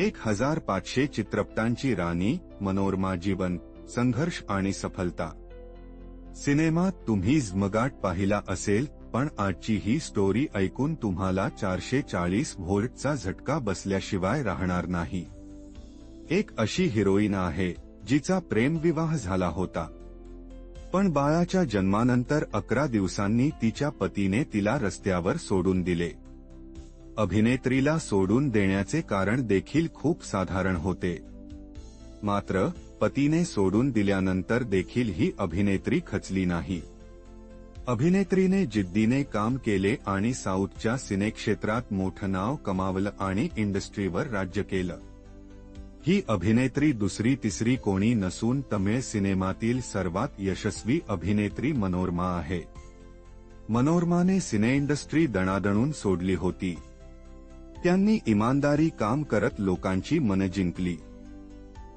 एक हजार पाचशे चित्रपटांची राणी मनोरमा जीवन संघर्ष आणि सफलता. सिनेमात तुम्ही झमगाट पाहिला असेल पण आजची ही स्टोरी ऐकून तुम्हाला चारशे चाळीस व्होल्टचा झटका बसल्याशिवाय राहणार नाही. एक अशी हिरोईन आहे जिचा प्रेमविवाह झाला होता. पण बाळाच्या जन्मानंतर अकरा दिवसांनी तिच्या पतीने तिला रस्त्यावर सोडून दिले. अभिनेत्रीला सोडून देण्याचे कारण देखील खूप साधारण होते. मात्र पतीने सोडून दिल्यानंतर देखील ही अभिनेत्री खचली नाही. अभिनेत्रीने जिद्दीने काम केले आणि साऊथच्या सिनेक्षेत्रात मोठं नाव कमावलं आणि इंडस्ट्रीवर राज्य केलं. ही अभिनेत्री दुसरी तिसरी कोणी नसून तमिळ सिनेमातील सर्वात यशस्वी अभिनेत्री मनोरमा आहे. मनोरमाने सिने इंडस्ट्री दणादणून सोडली होती. त्यांनी इमानदारी काम करत लोकांची मन जिंकली.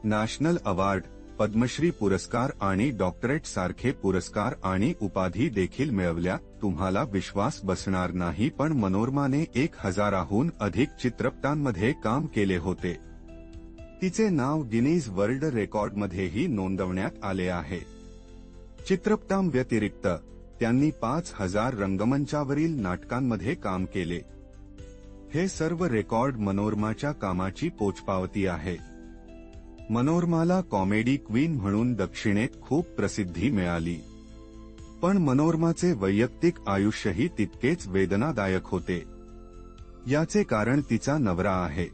नॅशनल अवॉर्ड पद्मश्री पुरस्कार आणि डॉक्टरेट सारखे पुरस्कार आणि उपाधी देखील मिळवल्या. तुम्हाला विश्वास बसणार नाही पण मनोरमाने एक हजाराहून अधिक चित्रपटांमध्ये काम केले होते. तिचे नाव गिनीज वर्ल्ड रेकॉर्डमध्येही नोंदवण्यात आले आहे. चित्रपटांव्यतिरिक्त त्यांनी पाच हजार रंगमंचावरील नाटकांमध्ये काम केले. हे सर्व रेकॉर्ड मनोरमाच्या कामाची पोचपावती आहे. मनोरमाला कॉमेडी क्वीन म्हणून दक्षिणेत खूप प्रसिद्धी मिळाली. पण मनोरमाचे वैयक्तिक आयुष्यही तितकेच वेदनादायक होते. याचे कारण तिचा नवरा आहे.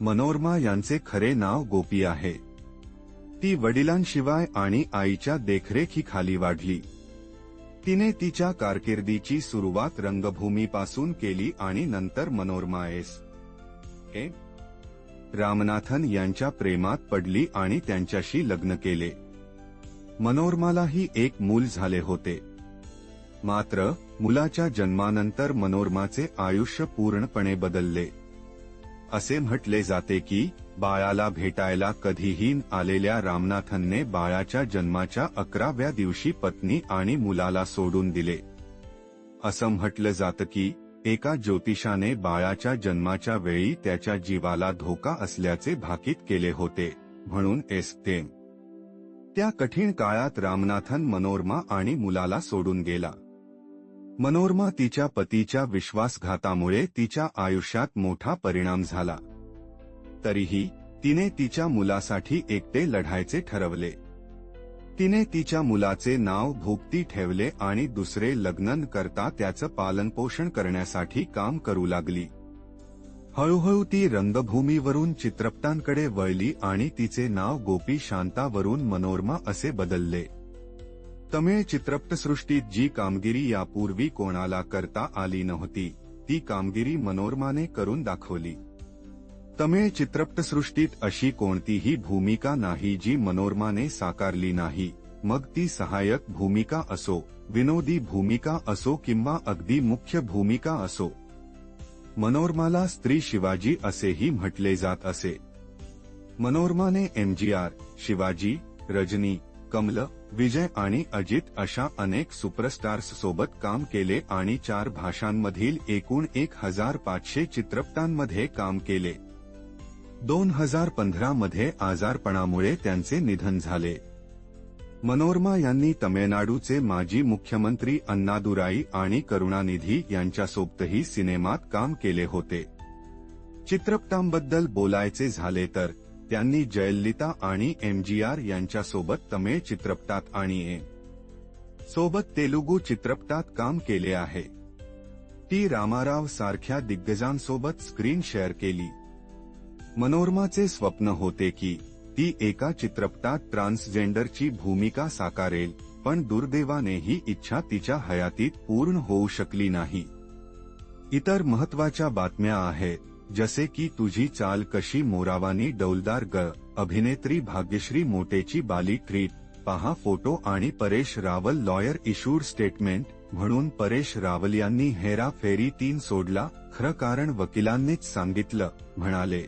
मनोरमा यांचे खरे नाव गोपी आहे. ती वडिलांशिवाय आणि आईच्या देखरेखीखाली वाढली. तिने तिच्या कारकिर्दीची सुरुवात रंगभूमीपासून केली आणि नंतर मनोरमा एस ए. रामनाथन यांच्या प्रेमात पडली आणि त्यांच्याशी लग्न केले. मनोरमालाही एक मूल झाले होते. मात्र मुलाच्या जन्मानंतर मनोरमाचे आयुष्य पूर्णपणे बदलले. असे म्हटले जाते की बाळाला भेटायला कधीही आलेल्या रामनाथनने बाळाच्या जन्माच्या अकराव्या दिवशी पत्नी आणि मुलाला सोडून दिले. असं म्हटलं जातं की एका ज्योतिषाने बाळाच्या जन्माच्या वेळी त्याच्या जीवाला धोका असल्याचे भाकीत केले होते म्हणून एस. ते त्या कठीण काळात रामनाथन मनोरमा आणि मुलाला सोडून गेला. मनोरमा तिच्या पतीच्या विश्वासघातामुळे तिच्या आयुष्यात मोठा परिणाम झाला. तरीही तिने तिच्या मुलासाठी एकटे लढायचे ठरवले. तिने तिच्या मुलाचे नाव भोगती ठेवले आणि दुसरे लग्नन करता त्याचं पालनपोषण करण्यासाठी काम करू लागली. हळूहळू ती रंगभूमीवरून चित्रपटांकडे वळली आणि तिचे नाव गोपी शांतावरून मनोरमा असे बदलले. तमिळ चित्रपटसृष्टीत जी कामगिरी यापूर्वी कोणाला करता आली नव्हती ती कामगिरी मनोरमाने करून दाखवली. तमिळ चित्रपटसृष्टीत अशी कोणतीही भूमिका नाही जी मनोरमाने साकारली नाही. मग ती सहाय्यक भूमिका असो विनोदी भूमिका असो किंवा अगदी मुख्य भूमिका असो. मनोरमाला स्त्री शिवाजी असेही म्हटले जात असे. मनोरमाने एमजीआर शिवाजी रजनी कमल विजय आणि अजित अशा अनेक सुपरस्टार्स सोबत काम केले आणि चार भाषांमधील एकूण एक हजार पाचशे चित्रपटांमध्ये काम केले. दोन हजार पंधरा मध्ये आजारपणामुळे त्यांचे निधन झाले. मनोरमा यांनी तमिळनाडूचे माजी मुख्यमंत्री अण्णादुराई आणि करुणानिधी यांच्यासोबतही सिनेमात काम केले होते. चित्रपटांबद्दल बोलायचे झाले तर त्यांनी जयललिता आणि एमजीआर यांच्यासोबत तमिळ चित्रपटात आणि सोबत तेलुगू चित्रपटात काम केले आहे. टी रामाराव सारख्या दिग्गजांसोबत स्क्रीन शेअर केली. मनोरमाचे स्वप्न होते की ती एका चित्रपटात ट्रान्सजेंडरची भूमिका साकारेल पण दुर्दैवाने ही इच्छा तिच्या हयातीत पूर्ण होऊ शकली नाही. इतर महत्त्वाच्या बातम्या आहेत जसे की तुझी चाल कशी मोरावानी डौलदार ग अभिनेत्री भाग्यश्री मोटेची बाली ट्रीट पहा फोटो आणि Paresh Rawal lawyer issued statement म्हणून परेश रावल यांनी हेरा फेरी तीन सोडला खरं कारण वकिलांनीच सांगितलं म्हणाले.